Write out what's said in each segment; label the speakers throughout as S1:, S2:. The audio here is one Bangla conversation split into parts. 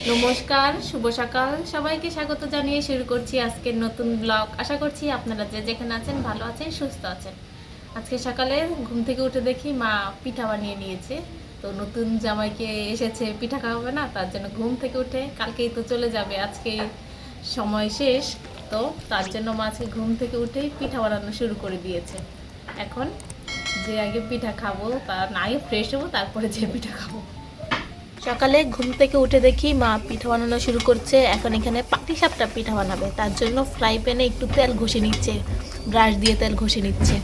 S1: নমস্কার, শুভ সকাল। সবাইকে স্বাগত জানিয়ে শুরু করছি আজকের নতুন ব্লগ আশা করছি আপনারা যে যেখানে আছেন ভালো আছেন, সুস্থ আছেন। আজকে সকালে ঘুম থেকে উঠে দেখি মা পিঠা বানিয়ে নিয়েছে। তো নতুন জামাইকে এসেছে পিঠা খাওয়াবে না, তার জন্য ঘুম থেকে উঠে কালকেই তো চলে যাবে, আজকে সময় শেষ। তো তার জন্য মা আজকে ঘুম থেকে উঠেই পিঠা বানানো শুরু করে দিয়েছে। এখন যে আগে পিঠা খাব তার না আগে ফ্রেশ হব, তারপরে যে পিঠা খাব। সকালে ঘুম থেকে উঠে দেখি মা পিঠা বানানো শুরু করছে। এখন এখানে পাটি সাপটা পিঠা বানাবে। তার জন্য ফ্রাই প্যানে একটু তেল ঘষে নিচ্ছে। ব্রাশ দিয়ে তেল ঘষে নিচ্ছে।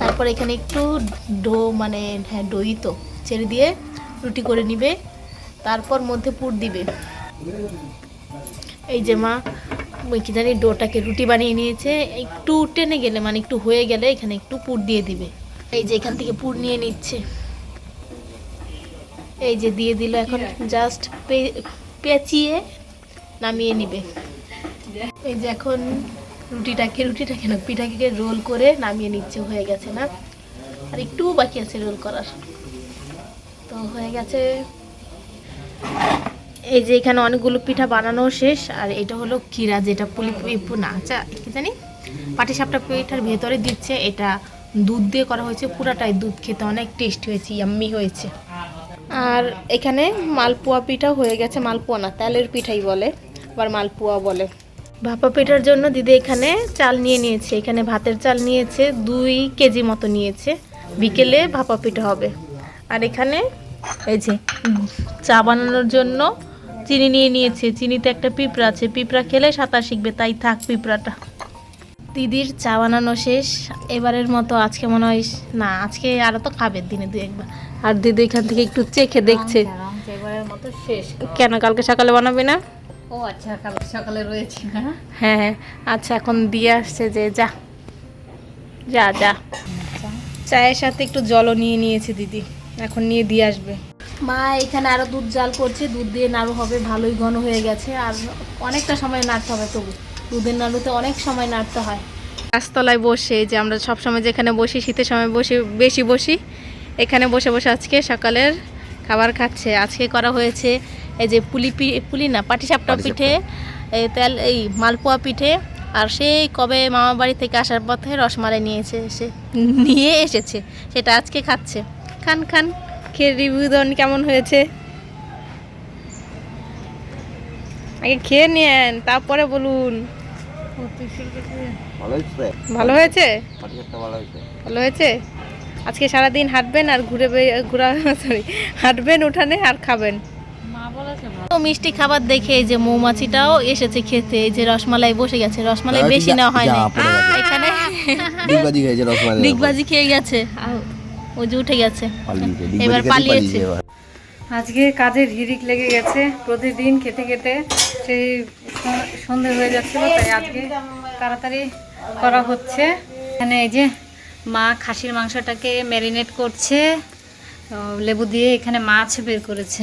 S1: তারপর এখানে একটু ডো মানে হ্যাঁ দই তো ছেড়ে দিয়ে রুটি করে নিবে। তারপর মধ্যে পুর দিবে। এই যে মা কি জানি ডোটাকে রুটি বানিয়ে নিয়েছে। একটু টেনে গেলে মানে একটু হয়ে গেলে এখানে একটু পুর দিয়ে দিবে। এই যে এখান থেকে পুর নিয়ে নিচ্ছে। এই যে দিয়ে দিল এখন জাস্ট পেঁচিয়ে নামিয়ে নিবে। এই যে এখন রুটিটাকে রুটিটাকে না, পিঠাকে রোল করে নামিয়ে নিচ্ছে, হয়ে গেছে না? আর একটু বাকি আছে রোল করার। তো হয়ে গেছে। এই যে এখানে অনেকগুলো পিঠা বানানো শেষ, আর এটা হলো কিরা যেটা পুলি না আচ্ছা কি জানি? পাটিসাপটা পিঠার ভেতরে দিচ্ছে, এটা দুধ দিয়ে করা হয়েছে, পুরাটাই দুধ খেতে অনেক টেস্ট হয়েছে ইয়াম্মি হয়েছে। আর এখানে মালপোয়া পিঠা হয়ে গেছে, মালপোয়া না, তেলের পিঠাই বলে, আবার মালপোয়া বলে। ভাপা পিঠার জন্য দিদি এখানে চাল নিয়ে নিয়েছে, এখানে ভাতের চাল নিয়েছে, দুই কেজি মতো নিয়েছে, বিকেলে ভাপা পিঠা হবে। আর এখানে এই যে চা বানানোর জন্য চিনি নিয়ে নিয়েছে, চিনিতে একটা পিঁপড়া আছে, পিঁপড়া খেলে সাঁতার শিখবে, তাই থাক পিঁপড়াটা। দিদির চা বানানো শেষ, এবারের মতো আজকে মনে হয়, না, আজকে আরও তো খাবে দিনে দু একবার। আর দিদি এখান থেকে একটু চেখে দেখছে।
S2: শেষ
S1: কেন কালকে সকালে বানাবি না?
S2: ও আচ্ছা কাল সকালে রয়েছে
S1: হ্যাঁ হ্যাঁ। আচ্ছা এখন দিয়ে আসছে যে যা। যা যা। চায়ের সাথে একটু জলও নিয়ে নিয়েছে দিদি। এখন নিয়ে দিয়ে আসবে। মা এখানে আরও দুধ জাল করছে। দুধ দিয়ে নাড়ু হবে ভালোই ঘন হয়ে গেছে। আর অনেকটা সময় নাড়তে হবে তবু। দুধের নাড়ুতে অনেক সময় নাড়তে হয়। গাছতলায় বসে যে আমরা সব সময় যেখানে বসি শীতের সময় বসে বেশি বসি এখানে বসে বসে আজকে সকালের খাবার খাচ্ছে। আজকে করা হয়েছে এই যে পুলি পুলি না পাটিসাপটা পিঠে এই তেল এই মালপোয়া পিঠে। আর সেই কবে মামা বাড়ি থেকে আসার পথে রসমালাই নিয়েছে এসে নিয়ে এসেছে সেটা আজকে খাচ্ছে। খান খান খেয়ে রিভিউ দেন কেমন হয়েছে? আগে খেয়ে নিয়েন তারপরে বলুন।
S3: ভালো হয়েছে।
S1: ভালো হয়েছে? আজকে সারাদিন হাঁটবেন আর ঘুরে বে- ঘোরা সরি হাঁটবেন উঠানে আর খাবেন।
S2: মা বলেছে
S1: তো মিষ্টি খাবার দেখে এই যে মৌমাছিটাও এসেছে খেতে এই যে রসমালাই বসে গেছে রসমালাই বেশি হয় না
S3: যা পড়ে গেছে।
S1: এখানে
S3: ডিগবাজি খেয়েছে রসমালাই।
S1: ডিগবাজি খেয়ে গেছে। ওই যে উঠে গেছে। এবার পালিয়েছে।
S3: পালিয়েছে
S2: আজকে কাজের হিরিক লেগে গেছে প্রতিদিন খেতে খেতে সেই সন্ধে হয়ে যাচ্ছিল তাই আজকে তাড়াতাড়ি করা হচ্ছে। এখানে এই যে মা খাসির মাংসটাকে ম্যারিনেট করছে লেবু দিয়ে এখানে মাছ বের করেছে।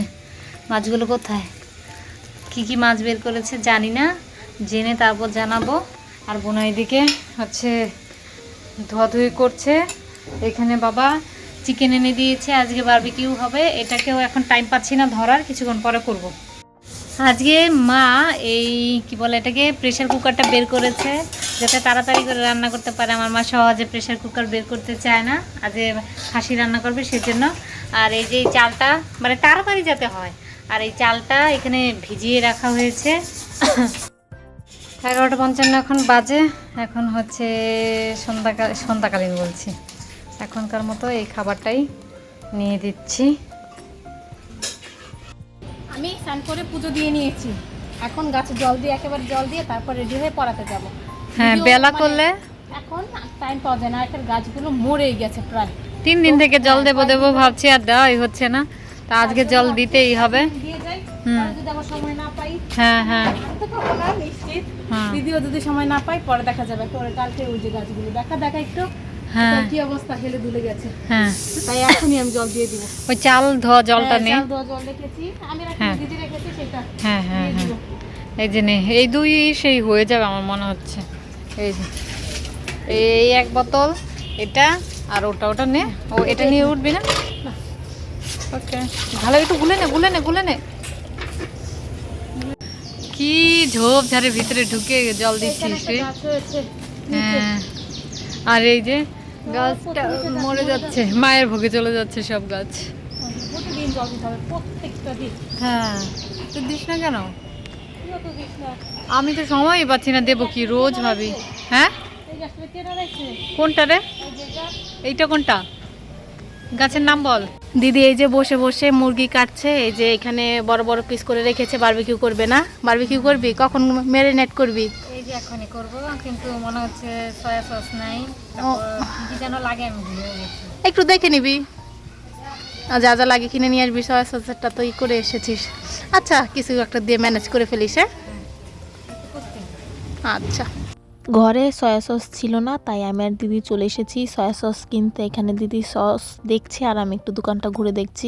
S2: মাছগুলো কোথায়? কি কি মাছ বের করেছে জানি না, জেনে তারপর জানাব। আর বোনা এদিকে হচ্ছে ধোয়াধুয়ি করছে। এখানে বাবা চিকেন এনে দিয়েছে, আজকে বারবিকিউ হবে। এটাকেও এখন টাইম পাচ্ছি না ধরার, কিছুক্ষণ পরে করব। আজকে মা এই, কি বলে এটাকে প্রেশার কুকারটা বের করেছে। যাতে তাড়াতাড়ি করে রান্না করতে পারে। আমার মা সহজে প্রেশার কুকার বের করতে চায় না আজকে খাসি রান্না করবে সেজন্য। আর এই যে চালটা মানে তাড়াতাড়ি যাতে হয়। আর এই চালটা এখানে ভিজিয়ে রাখা হয়েছে। এগারোটা পঞ্চান্ন এখন বাজে। এখন হচ্ছে সন্ধ্যাকাল, সন্ধ্যাকালীন বলছি। এখনকার মতো এই খাবারটাই নিয়ে দিচ্ছি।
S1: আমি স্নান করে পুজো দিয়ে নিয়েছি। এখন গাছে জল দিয়ে, একেবারে জল দিয়ে তারপর রেডি হয়ে পড়াতে যাব।
S2: হ্যাঁ বেলা
S1: মানে
S2: করলে?
S1: এখন টাইম পাওয়া যায় না একটা গাছগুলো মরেই গেছে প্রায়।
S2: তিন দিন থেকে জল দেবো দেবো ভাবছি আর দেওয়াই হচ্ছে না। তা আজকে জল দিতেই হবে। হুম। হ্যাঁ হ্যাঁ। হ্যাঁ।
S1: দিদিও যদি সময় না পাই পরে দেখা যাবে। পরে কালকে ওই যে গাছগুলো দেখা দেখা একটু।
S2: হ্যাঁ।
S1: কি অবস্থা হেলে দুলে গেছে।
S2: হ্যাঁ।
S1: তাই এখনই আমি জল দিয়ে দিব।
S2: ওই চাল ধোয়া জলটা
S1: হ্যাঁ,
S2: নে
S1: চাল দেওয়া জল রেখেছি। আমি রাখি
S2: হ্যাঁ।
S1: দিদি রেখেছি সেটা
S2: হ্যাঁ হ্যাঁ হ্যাঁ। এই যে এই দুই সেই হয়ে যাবে আমার মনে হচ্ছে। এই যে এই এক বোতল এটা আর ওটা ওটা নে। ও এটা নিয়ে উঠবি না? ওকে ভালো একটু গুলে নে গুলে নে গুলে নে। কি ঝোপ ঝাড়ের ভিতরে ঢুকে জল দিচ্ছিস রে। হ্যাঁ। আর এই যে গাছটা মরে যাচ্ছে মায়ের ভোগে চলে যাচ্ছে সব গাছ। হ্যাঁ। তুই দিস না কেন? আমি তো সময়ই পাচ্ছি না দেবো কি রোজ ভাবি। হ্যাঁ? কোনটা রে? এইটা কোনটা? গাছের নাম বল।
S1: দিদি এই যে বসে বসে মুরগি কাটছে এই যে এখানে বড় বড় পিস করে রেখেছে বারবিকিউ করবে না? বারবিকিউ করবি? কখন ম্যারিনেট করবি?
S2: এই যে এখনই করব কিন্তু মনে হচ্ছে সয়া সস নাই। কি যেন লাগে আমি ভুলে গেছি।
S1: একটু দেখে নিবি। যা যা লাগে কিনে নিয়ে আসবি সয়া সসেরটা তো ই করে এসেছিস। আচ্ছা কিছু একটা দিয়ে ম্যানেজ করে ফেলিস হ্যাঁ? আচ্ছা। ঘরে সয়া সস ছিল না তাই আমি আর দিদি চলে এসেছি। সয়া সস কিনতে এখানে দিদি সস দেখছে আর আমি একটু দোকানটা ঘুরে দেখছি।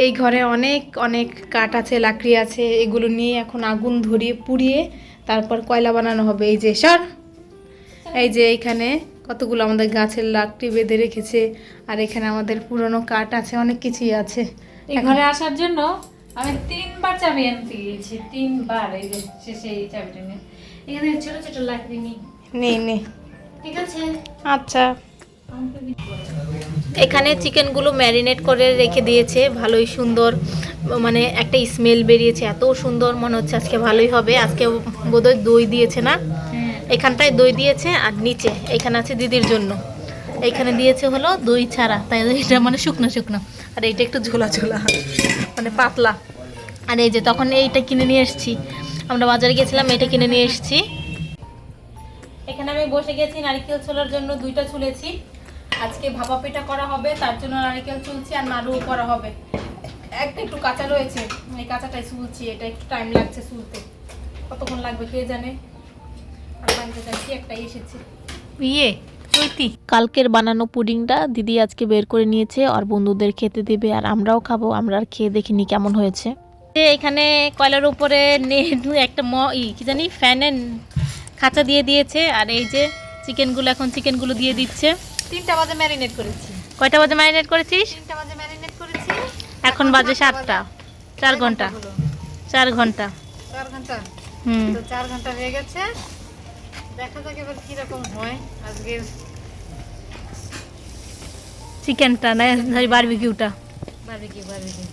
S1: এই ঘরে অনেক অনেক কাঠ আছে লাকড়ি আছে এগুলো নিয়ে এখন আগুন ধরিয়ে পুড়িয়ে তারপর কয়লা বানানো হবে। এই যে সর। এই যে এইখানে কতগুলো আমাদের গাছের লাকড়ি বেঁধে রেখেছে আর এখানে আমাদের পুরনো কাঠ আছে অনেক কিছুই আছে।
S2: এই ঘরে আসার জন্য আমি তিনবার চাবি আনতে গিয়েছি তিনবার। এই যে শেষে এই চাবিটা নিয়ে। এখানে ছোট ছোট লাকড়ি নিই।
S1: নেই নেই।
S2: ঠিক আছে?
S1: আচ্ছা। এখানে চিকেনগুলো ম্যারিনেট করে রেখে দিয়েছে ভালোই সুন্দর। মানে একটা স্মেল বেরিয়েছে এত সুন্দর মনে হচ্ছে আজকে ভালোই হবে। আজকে বোধহয় দই দিয়েছে না?
S2: হ্যাঁ।
S1: এখানটায় দই দিয়েছে আর নিচে এখানে আছে দিদির জন্য। এখানে দিয়েছে হলো দই ছাড়া তাই এটা মানে শুকনো শুকনো। আর এইটা একটু ঝোলা ঝোলা মানে পাতলা। আর এই যে তখন এইটা কিনে নিয়ে এসেছি। আমরা বাজারে গেছিলাম এটা কিনে নিয়ে এসেছি। এখানে আমি বসে গেছি নারকেল ছোলার জন্য দুইটা ছুলেছি। আজকে ভাপা পিঠা করা হবে তার জন্য নারকেল চুলছি আর নাড়ু করা হবে। একটা একটু কাঁচা রয়েছে এই কাঁচাটাই চুলছি এটা একটু টাইম লাগছে চুলতে কতক্ষণ লাগবে কে জানে? আর বাড়িতে যাচ্ছি একটাই এসেছে। ইয়ে কালকের বানানো পুডিংটা দিদি আজকে বের করে নিয়েছে আর বন্ধুদের খেতে দেবে আর আমরাও খাব আমরা আর খেয়ে দেখিনি কেমন হয়েছে। যে এখানে কয়লার উপরে একটা ম ই কি জানি ফ্যানের খাঁচা দিয়ে দিয়েছে। আর এই যে চিকেনগুলো এখন চিকেনগুলো দিয়ে দিচ্ছে।
S2: তিনটা বাজে ম্যারিনেট করেছি।
S1: কয়টা বাজে ম্যারিনেট করেছিস?
S2: তিনটা বাজে ম্যারিনেট করেছি।
S1: এখন বাজে সাতটা। চার
S2: ঘণ্টা।
S1: চার ঘণ্টা।
S2: চার ঘণ্টা?
S1: হুম।
S2: তো চার ঘণ্টা হয়ে গেছে। দেখা যাক এবার কীরকম হয় আজকে।
S1: চিকেনটা না বারবিকিউটা।
S2: Barbecue barbecue.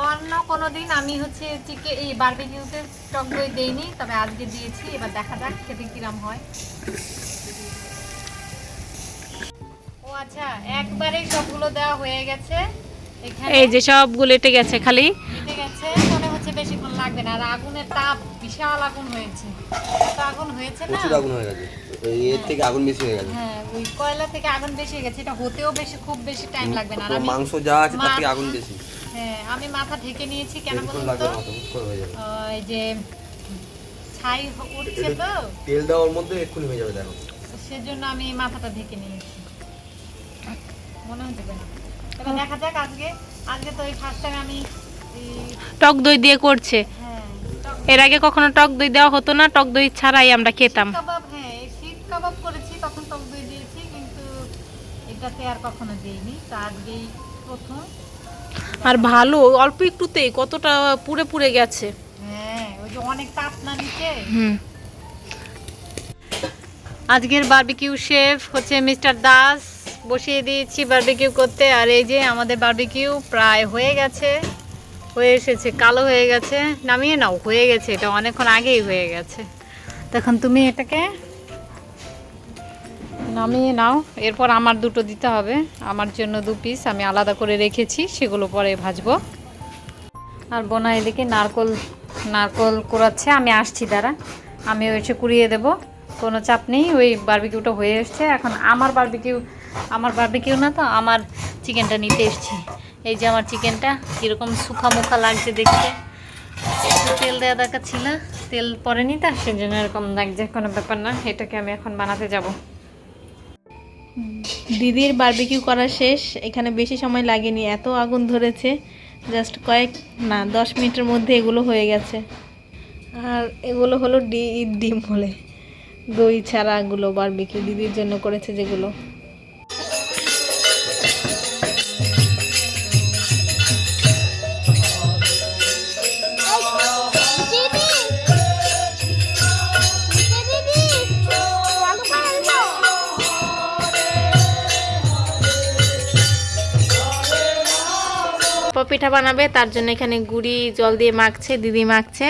S2: অন্য কোনো দিন আমি হচ্ছে চিকে এই বারবিকিউতে টক দই দেইনি তবে আজকে দিয়েছি এবার দেখা যাক খেতে কিরাম হয়। ও আচ্ছা একবারে সবগুলো দেওয়া হয়ে গেছে। এখানে
S1: এই যে সবগুলো এটে গেছে খালি।
S2: মিটে গেছে মনে হচ্ছে বেশিক্ষণ লাগবে না আর আগুনের তাপ বিশাল আগুন হয়েছে। এত আগুন হয়েছে না?
S3: প্রচুর আগুন হয়ে গেছে। এর থেকে আগুন বেশি হয়ে গেছে।
S2: হ্যাঁ ওই কয়লা থেকে আগুন বেশি হয়ে গেছে এটা হতেও বেশি খুব বেশি টাইম লাগবে না। আর আমি
S3: মাংস যা আছে তার থেকে আগুন বেশি।
S2: হ্যাঁ আমি মাথা ঢেকে নিয়েছি কেন বলুন তো? ওই যে ছাই উঠছে তো?
S3: তেল দেওয়ার মধ্যে এক্ষুনি হয়ে যাবে দেখো।
S2: সেজন্য আমি মাথাটা ঢেকে নিয়েছি। মনে হচ্ছে কেন এবার দেখা যাক আজকে আজকে তো এই ফার্স্ট টাইম আমি
S1: টক দই দিয়ে করছে।
S2: হ্যাঁ
S1: এর আগে কখনো টক দই দেওয়া হতো না টক দই ছাড়াই আমরা খেতাম।
S2: কাবাব হ্যাঁ এই শিক কাবাব করেছি তখন টক দই দিয়েছি কিন্তু এটাতে আর কখনো দিইনি তা আজকেই প্রথম।
S1: আর ভালো অল্প একটুতেই কতটা পুড়ে পুড়ে গেছে।
S2: হ্যাঁ আজকের বারবিকিউ শেফ হচ্ছে মিস্টার দাস বসিয়ে দিয়েছি বারবিকিউ করতে। আর এই যে আমাদের বারবিকিউ প্রায় হয়ে গেছে হয়ে এসেছে কালো হয়ে গেছে। নামিয়ে নাও হয়ে গেছে এটা অনেকক্ষণ আগেই হয়ে গেছে। তখন তুমি এটাকে নামিয়ে নাও। এরপর আমার দুটো দিতে হবে। আমার জন্য দু পিস আমি আলাদা করে রেখেছি, সেগুলো পরে ভাজবো। আর বোনা এদিকে নারকল নারকল কুড়াচ্ছে। আমি আসছি দ্বারা আমি এসে কুড়িয়ে দেব। কোনো চাপ নেই, ওই বারবিকিউটা হয়ে এসছে। এখন আমার বারবিকিউ আমার বারবিকিউ না তো, আমার চিকেনটা নিতে এসছি। এই যে আমার চিকেনটা কীরকম সুখা মুখা লাগছে দেখতে। তেল দেওয়া দরকার ছিল, তেল পরে নি তা, সেজন্য এরকম লাগছে, কোনো ব্যাপার না। এটাকে আমি এখন বানাতে যাব।
S1: দিদির বারবিকিউ করা শেষ। এখানে বেশি সময় লাগেনি, এত আগুন ধরেছে। জাস্ট কয়েক, না, দশ মিনিটের মধ্যে এগুলো হয়ে গেছে। আর এগুলো হলো ডি ডিম হলে। দই ছাড়া এগুলো বারবিকিউ দিদির জন্য করেছে যেগুলো। পিঠা বানাবে তার জন্য এখানে গুড়ি জল দিয়ে মাখছে দিদি মাখছে।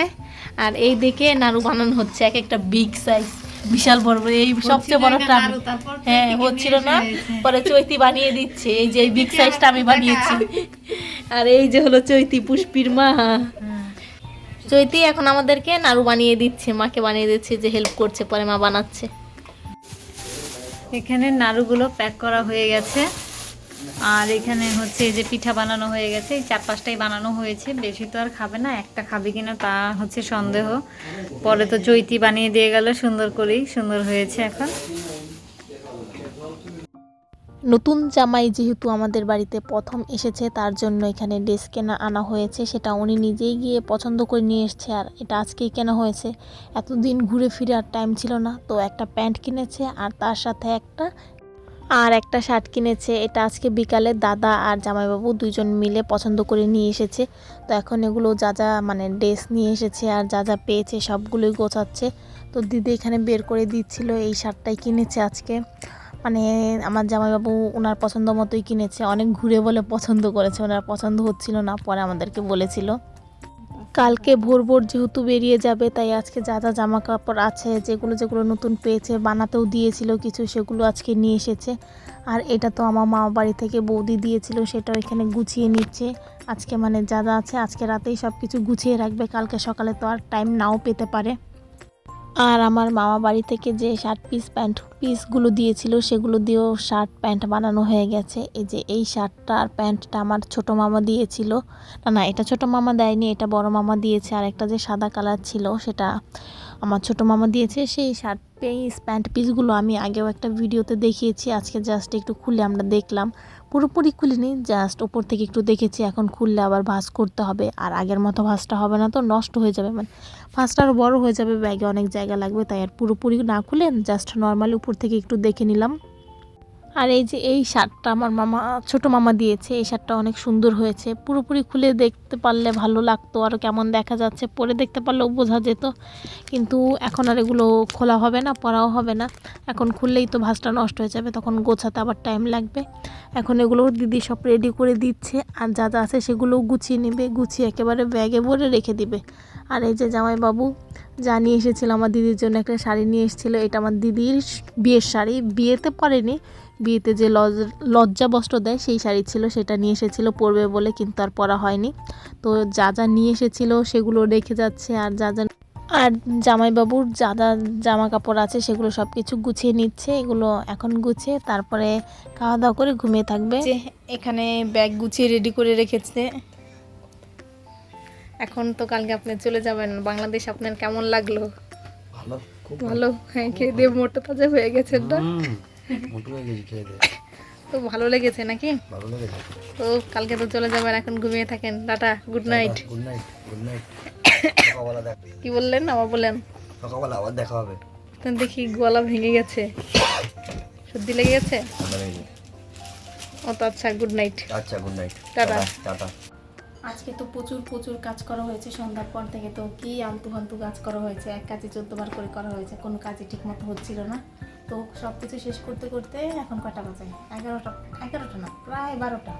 S1: আর এই দিকে নাড়ু বানানো হচ্ছে এক একটা বিগ সাইজ বিশাল বড় বড় এই সবচেয়ে বড়টা হ্যাঁ হচ্ছিল না পরে চৈতি বানিয়ে দিচ্ছে এই যে এই বিগ সাইজটা আমি বানিয়েছি। আর এই যে হলো চৈতি পুষ্পির মা। চৈতি এখন আমাদেরকে নাড়ু বানিয়ে দিচ্ছে মাকে বানিয়ে দিচ্ছে যে হেল্প করছে পরে মা বানাচ্ছে।
S2: এখানে নাড়ুগুলো প্যাক করা হয়ে গেছে। আর এখানে হচ্ছে যে পিঠা বানানো হয়ে গেছে, এই চার পাঁচটাই বানানো হয়েছে। বেশি তো আর খাবে না, একটা খাবে কিনা তা হচ্ছে সন্দেহ। পরে তো চৈতি বানিয়ে দিয়ে গেল, সুন্দর করেই সুন্দর হয়েছে এখন।
S1: নতুন জামাই যেহেতু আমাদের বাড়িতে প্রথম এসেছে, তার জন্য এখানে ড্রেস কেনা আনা হয়েছে। সেটা উনি নিজেই গিয়ে পছন্দ করে নিয়ে এসছে, আর এটা আজকেই কেনা হয়েছে। এতদিন ঘুরে ফিরে আর টাইম ছিল না, তো একটা প্যান্ট কিনেছে, আর তার সাথে একটা আর একটা শার্ট কিনেছে, এটা আজকে বিকালে দাদা আর জামাইবাবু দুজন মিলে পছন্দ করে নিয়ে এসেছে। তো এখন এগুলো যা যা মানে ড্রেস নিয়ে এসেছে আর যা যা পেয়েছে সবগুলোই গোছাচ্ছে। তো দিদি এখানে বের করে দিচ্ছিল এই শার্টটাই কিনেছে আজকে। মানে আমার জামাইবাবু ওনার পছন্দ মতোই কিনেছে, অনেক ঘুরে বলে পছন্দ করেছে ওনার পছন্দ হচ্ছিল না, পরে আমাদেরকে বলেছিল। কালকে ভোর ভোর যেহেতু বেরিয়ে যাবে, তাই আজকে যা যা জামা কাপড় আছে, যেগুলো যেগুলো নতুন পেয়েছে, বানাতেও দিয়েছিল কিছু, সেগুলো আজকে নিয়ে এসেছে। আর এটা তো আমার মা বাড়ি থেকে বৌদি দিয়েছিল সেটা এখানে গুছিয়ে নিচ্ছে। আজকে মানে যা যা আছে, আজকে রাতেই সব কিছু গুছিয়ে রাখবে, কালকে সকালে তো আর টাইম নাও পেতে পারে। আর আমার মামা বাড়ি থেকে যে শার্ট পিস প্যান্ট পিসগুলো দিয়েছিল, সেগুলো দিয়েও শার্ট প্যান্ট বানানো হয়ে গেছে। এই যে এই শার্টটা আর প্যান্টটা আমার ছোট মামা দিয়েছিল। না না, এটা ছোট মামা দেয়নি, এটা বড় মামা দিয়েছে। আর একটা যে সাদা কালার ছিল, সেটা আমার ছোট মামা দিয়েছে। সেই শার্ট পিস প্যান্ট পিসগুলো আমি আগেও একটা ভিডিওতে দেখিয়েছি, আজকে জাস্ট একটু খুলে আমরা দেখলাম। পুরোপুরি খুলিনি জাস্ট ওপর থেকে একটু দেখেছি, এখন খুললে আবার ভাঁজ করতে হবে। আর আগের মতো ভাঁজটা হবে না তো, নষ্ট হয়ে যাবে। মানে ভাঁজটা আরও বড়ো হয়ে যাবে, ব্যাগে অনেক জায়গা লাগবে, তাই আর পুরোপুরি না খুলে জাস্ট নর্মালি উপর থেকে একটু দেখে নিলাম। আর এই যে এই শার্টটা আমার মামা, ছোট মামা দিয়েছে, এই শার্টটা অনেক সুন্দর হয়েছে। পুরোপুরি খুলে দেখতে পারলে ভালো লাগতো, আর কেমন দেখা যাচ্ছে, পরে দেখতে পারলেও বোঝা যেত। কিন্তু এখন আর এগুলো খোলা হবে না, পরাও হবে না। এখন খুললেই তো ভাঁজটা নষ্ট হয়ে যাবে, তখন গোছাতে আবার টাইম লাগবে। এখন এগুলো দিদি সব রেডি করে দিচ্ছে, আর যা যা আছে সেগুলোও গুছিয়ে নেবে, গুছিয়ে একেবারে ব্যাগে ভরে রেখে দিবে। আর এই যে জামাইবাবু যা নিয়ে এসেছিল, আমার দিদির জন্য একটা শাড়ি নিয়ে এসেছিল। এটা আমার দিদির বিয়ের শাড়ি। বিয়েতে পরেনি। বিয়েতে যে লজ, লজ্জা বস্ত্র দেয়, সেই শাড়ি ছিল। সেটা নিয়ে এসেছিল পরবে বলে, কিন্তু আর পরা হয়নি। তো যা যা নিয়ে এসেছিল, সেগুলো রেখে যাচ্ছে। আর যা যা আর জামাইবাবুর যা যা জামা কাপড় আছে, সেগুলো সব কিছু গুছিয়ে নিচ্ছে। এগুলো এখন গুছিয়ে তারপরে খাওয়া দাওয়া করে ঘুমিয়ে থাকবে। এখানে ব্যাগ গুছিয়ে রেডি করে রেখেছে। এখন তো কালকে আপনি চলে যাবেন। বাংলাদেশ আপনার কেমন লাগল?
S3: ভালো খুব
S1: ভালো। হ্যাঁ খেয়ে দিয়ে মোটা তাজা হয়ে গেছে না?
S3: মোটু হয়ে গেছি খেয়ে দে
S1: তো ভালো লেগেছে নাকি?
S3: ভালো লেগেছে।
S1: তো কালকে তো চলে যাবেন এখন ঘুমিয়ে থাকেন। Tata good night
S3: good night good night
S1: কি বললেন? আবার বলেন।
S3: সকালবেলা আবার দেখা হবে।
S1: দেখি গলা ভেঙে গেছে। সর্দি লেগে গেছে। ও তো আচ্ছা গুড নাইট
S3: আচ্ছা গুড নাইট
S1: টাটা।
S3: টাটা।
S1: আজকে তো প্রচুর প্রচুর কাজ করা হয়েছে। সন্ধ্যার পর থেকে তো কি আলতু ফালতু কাজ করা হয়েছে। এক কাজে চোদ্দবার করে করা হয়েছে। কোনো কাজই ঠিক মতো হচ্ছিল না। তো সব কিছু শেষ করতে করতে এখন কটা বাজে? এগারোটা এগারোটা না, প্রায় বারোটা।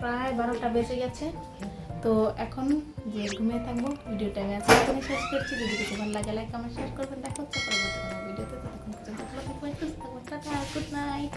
S1: প্রায় বারোটা বেজে গেছে। তো এখন যে ঘুমিয়ে থাকব ভিডিওটা আমি আজকে এখানে শেষ করছি। যদি কিছু ভালো লাগে লাইক আমার শেয়ার করবেন। দেখা হচ্ছে পরবর্তী ভিডিওতে ততক্ষণ পর্যন্ত ভালো গুড নাইট